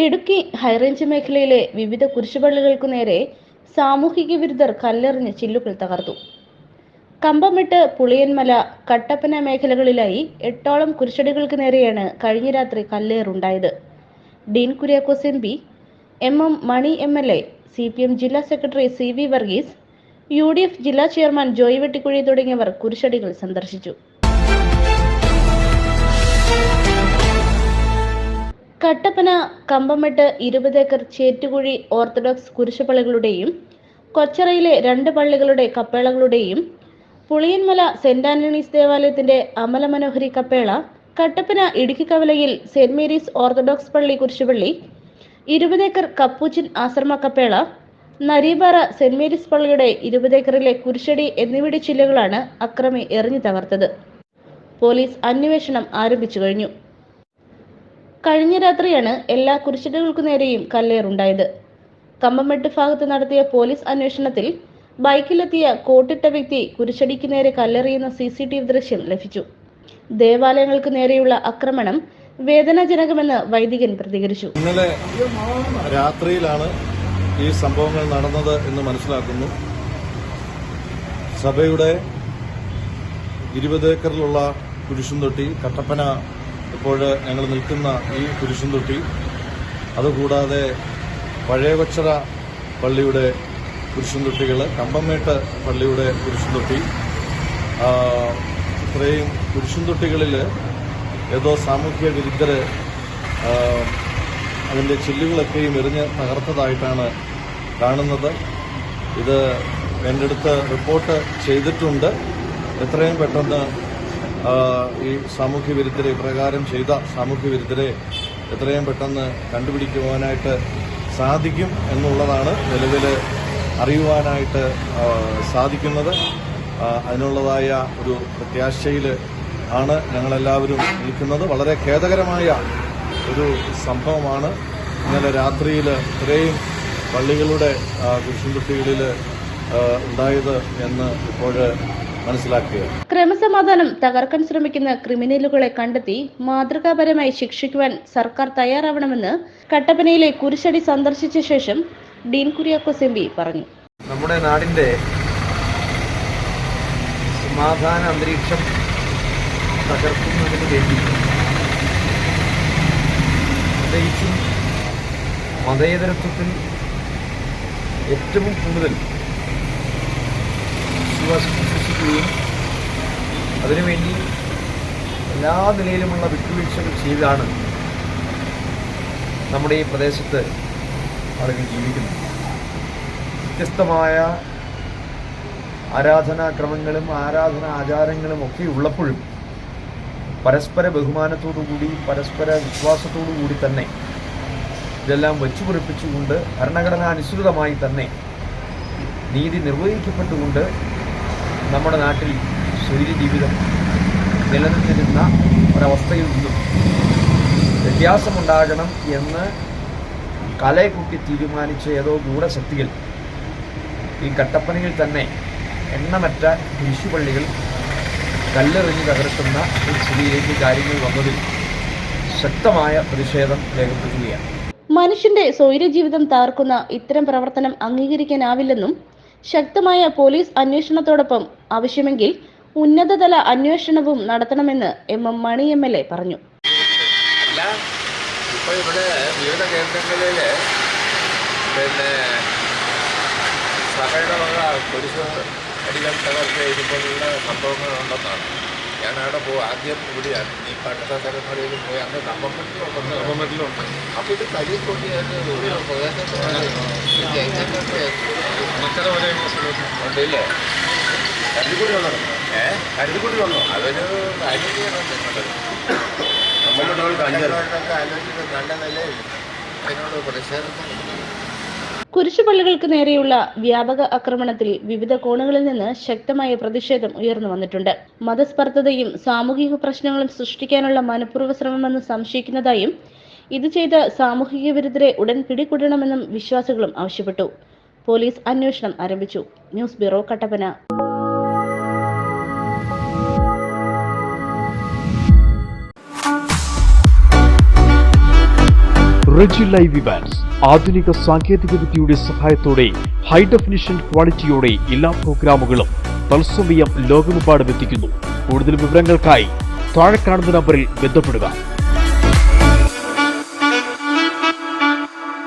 Idukki high range മേഖലയിലെ വിവിധ കുരിശുപള്ളികൾക്കു നേരെ സാമൂഹിക വിരുദ്ധർ കല്ലെറിഞ്ഞ് ചില്ലുകൾ തകർത്തു. കമ്പമിട്ട് പുളിയൻമല കട്ടപ്പന മേഖലകളിലായി എട്ടോളം കുരിശടികൾക്ക് നേരെയാണ് കഴിഞ്ഞ രാത്രി കല്ലേറുണ്ടായത്. Dean Kuriakose M P M M Mani M L A C P M ജില്ലാ secretary C V Varghese U D F ജില്ലാ ചെയർമാൻ ജോയ് വെട്ടിക്കുഴി തുടങ്ങിയവർ കുരിശടികൾ സന്ദർശിച്ചു. കട്ടപ്പന കമ്പമെട്ട് ഇരുപതേക്കർ ചേറ്റുകുഴി ഓർത്തഡോക്സ് കുരിശുപള്ളികളുടെയും കൊച്ചറയിലെ രണ്ട് പള്ളികളുടെ കപ്പേളകളുടെയും പുളിയൻമല സെന്റ് ആന്റണീസ് ദേവാലയത്തിന്റെ അമലമനോഹരി കപ്പേള കട്ടപ്പന ഇടുക്കി കവലയിൽ സെന്റ് മേരീസ് ഓർത്തഡോക്സ് പള്ളി കുരിശുപള്ളി ഇരുപതേക്കർ കപ്പൂച്ചിൻ ആശ്രമ കപ്പേള നരീപാറ സെന്റ് മേരീസ് പള്ളിയുടെ ഇരുപതേക്കറിലെ കുരിശടി എന്നിവയുടെ ചില്ലുകളാണ് അക്രമി എറിഞ്ഞു തകർത്തത്. പോലീസ് അന്വേഷണം ആരംഭിച്ചു കഴിഞ്ഞു. കഴിഞ്ഞ രാത്രിയാണ് എല്ലാ കുരിശിടകൾക്കു നേരെയും കല്ലേറുണ്ടായത്. കമ്പമെട്ട് ഭാഗത്ത് നടത്തിയ പോലീസ് അന്വേഷണത്തിൽ ബൈക്കിലെത്തിയ കോട്ടിട്ട വ്യക്തി കുരിശടിക്ക് നേരെ കല്ലെറിയുന്ന സി സി ടി വി ദൃശ്യം ലഭിച്ചു. ദേവാലയങ്ങൾക്ക് നേരെയുള്ള ആക്രമണം വേദനാജനകമെന്ന് വൈദികൻ പ്രതികരിച്ചു. ഇന്നലെ രാത്രിയിലാണ് ഈ സംഭവങ്ങൾ നടന്നത് എന്ന് മനസ്സിലാക്കുന്നു. സഭയുടെ ഇരുപത് ഏക്കറിലുള്ള കുരിശും തൊട്ടി കട്ടപ്പന ഇപ്പോൾ ഞങ്ങൾ നിൽക്കുന്ന ഈ കുരിശും തൊട്ടി അതുകൂടാതെ പഴയ കൊച്ചറ പള്ളിയുടെ കുരിശും തൊട്ടികൾ കമ്പമേട്ട് പള്ളിയുടെ കുരിശും തൊട്ടി ഇത്രയും കുരിശും തൊട്ടികളിൽ ഏതോ സാമൂഹ്യ വിരുദ്ധർ അതിന്റെ ചില്ലുകളൊക്കെയും എറിഞ്ഞ് തകർത്തതായിട്ടാണ് കാണുന്നത്. ഇത് എന്റെ അടുത്ത് റിപ്പോർട്ട് ചെയ്തിട്ടുണ്ട്. എത്രയും പെട്ടെന്ന് ഈ സാമൂഹ്യ വിരുദ്ധരെ ഇപ്രകാരം ചെയ്ത സാമൂഹ്യ വിരുദ്ധരെ എത്രയും പെട്ടെന്ന് കണ്ടുപിടിക്കുവാനായിട്ട് സാധിക്കും എന്നുള്ളതാണ് നിലവിൽ അറിയുവാനായിട്ട് സാധിക്കുന്നത്. അതിനുള്ളതായ ഒരു പ്രത്യാശയിൽ ആണ് ഞങ്ങളെല്ലാവരും നിൽക്കുന്നത്. വളരെ ഖേദകരമായ ഒരു സംഭവമാണ്. ഇന്നലെ രാത്രിയിൽ ഇത്രയും പള്ളികളുടെ കുരിശുംകുട്ടികളിൽ ഉണ്ടായത് എന്ന് ഇപ്പോൾ മനസ്സിലാക്കുകയാണ് ക്രമസമാധാനം തകർക്കാൻ ശ്രമിക്കുന്ന ക്രിമിനലുകളെ കണ്ടെത്തി മാതൃകാപരമായി ശിക്ഷിക്കുവാൻ സർക്കാർ തയ്യാറാവണമെന്ന് കട്ടപ്പനയിലെ കുരിശടി സന്ദർശിച്ച ശേഷം ഡീൻ കുര്യാക്കോസ് എം പറഞ്ഞു. നമ്മുടെ നാടിന്റെ സമാധാന അന്തരീക്ഷം തകർക്കുന്നതിന് വേണ്ടി പ്രത്യേകിച്ചും മതേതരത്വത്തിൽ ഏറ്റവും കൂടുതൽ വിശ്വാസം വിശ്വസിക്കുകയും അതിനുവേണ്ടി എല്ലാ നിലയിലുമുള്ള വിട്ടുവീഴ്ചകൾ ചെയ്താണ് നമ്മുടെ ഈ പ്രദേശത്ത് ആളുകൾ ജീവിക്കുന്നത്. വ്യത്യസ്തമായ ആരാധനാക്രമങ്ങളും ആരാധനാ ആചാരങ്ങളും ഒക്കെ ഉള്ളപ്പോഴും പരസ്പര ബഹുമാനത്തോടുകൂടി പരസ്പര വിശ്വാസത്തോടു കൂടി തന്നെ ഇതെല്ലാം വെച്ചുപൊറിപ്പിച്ചുകൊണ്ട് ഭരണഘടനാനുസൃതമായി തന്നെ നീതി നിർവഹിക്കപ്പെട്ടുകൊണ്ട് നമ്മുടെ നാട്ടിൽ സ്വൈര്യ ജീവിതം നിലനിന്നിരുന്ന ഒരവസ്ഥയിൽ നിന്നും വ്യത്യാസമുണ്ടാകണം എന്ന് കലയെക്കുട്ടി തീരുമാനിച്ച ഏതോ ഗൂഢശക്തികൾ ഈ കട്ടപ്പനയിൽ തന്നെ എണ്ണമറ്റ കുരിശുപള്ളികൾ കല്ലെറിഞ്ഞ് തകർക്കുന്ന ഒരു സ്ഥിതിയിലേക്ക് കാര്യങ്ങൾ വന്നതിൽ ശക്തമായ പ്രതിഷേധം രേഖപ്പെടുത്തുകയാണ്. മനുഷ്യന്റെ സ്വൈര ജീവിതം തകർക്കുന്ന ഇത്തരം പ്രവർത്തനം അംഗീകരിക്കാനാവില്ലെന്നും ശക്തമായ പോലീസ് അന്വേഷണത്തോടൊപ്പം ആവശ്യമെങ്കിൽ ഉന്നതതല അന്വേഷണവും നടത്തണമെന്ന് M M Mani M L A പറഞ്ഞു. ഇപ്പോൾ ഇവിടെ വിവിധ കേന്ദ്രങ്ങളിൽ പിന്നെ സഭയുടെ വക കുരിശ് അടികൾ തകർത്ത് ഇതുപോലുള്ള സംഭവങ്ങളുണ്ടെന്നാണ്. ഞാൻ അവിടെ പോകും ആദ്യം ഇവിടെയാണ് ഈ പണ്ടത്തെ സ്ഥലങ്ങളിൽ പോയി അന്ന് കമ്പമെട്ടിലുണ്ട് അപ്പോൾ ഇത് ഒരു പ്രദേശത്ത് ഉണ്ടല്ലേ കരുതിക്കൂടി വന്നോ വന്നോ അതൊരു കുരിശുപള്ളികൾക്ക് നേരെയുള്ള വ്യാപക ആക്രമണത്തിൽ വിവിധ കോണുകളിൽ നിന്ന് ശക്തമായ പ്രതിഷേധം ഉയർന്നു വന്നിട്ടുണ്ട്. മതസ്പർദ്ധതയും സാമൂഹിക പ്രശ്നങ്ങളും സൃഷ്ടിക്കാനുള്ള മനഃപൂർവ ശ്രമമെന്ന് സംശയിക്കുന്നതായും ഇത് ചെയ്ത സാമൂഹിക വിരുദ്ധരെ ഉടൻ പിടികൂടണമെന്നും വിശ്വാസികളും ആവശ്യപ്പെട്ടു. പോലീസ് അന്വേഷണം ആരംഭിച്ചു. News bureau Kattappana. Reji live Evans ആധുനിക സാങ്കേതിക വിദ്യയുടെ സഹായത്തോടെ ഹൈ ഡെഫിനിഷൻ ക്വാളിറ്റിയോടെ എല്ലാ പ്രോഗ്രാമുകളും തത്സമയം ലോകമെമ്പാടും എത്തിക്കുന്നു. കൂടുതൽ വിവരങ്ങൾക്കായി താഴെ കാണുന്ന നമ്പറിൽ ബന്ധപ്പെടുക.